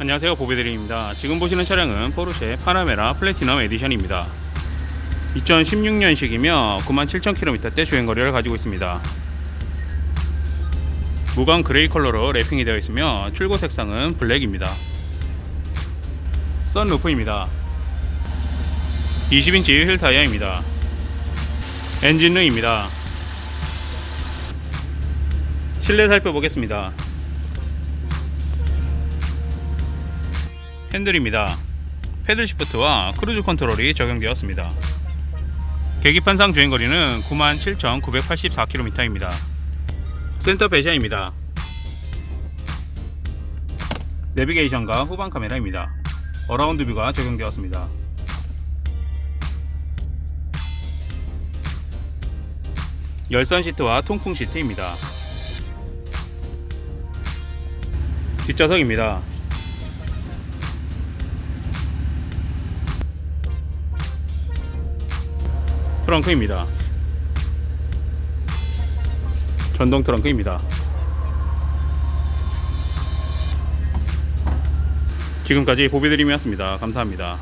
안녕하세요. 보배드림입니다. 지금 보시는 차량은 포르쉐 파나메라 플래티넘 에디션입니다. 2016년식이며 97,000km대 주행거리를 가지고 있습니다. 무광 그레이 컬러로 랩핑이 되어 있으며 출고 색상은 블랙입니다. 썬루프입니다. 20인치 휠 타이어입니다. 엔진룸입니다. 실내 살펴보겠습니다 핸들입니다. 패들 시프트와 크루즈 컨트롤이 적용되었습니다. 계기판상 주행거리는 97,984km입니다. 센터 배시아입니다. 내비게이션과 후방 카메라입니다. 어라운드 뷰가 적용되었습니다. 열선 시트와 통풍 시트입니다. 뒷좌석입니다. 트렁크입니다. 전동 트렁크입니다. 지금까지 보비드림이었습니다. 감사합니다.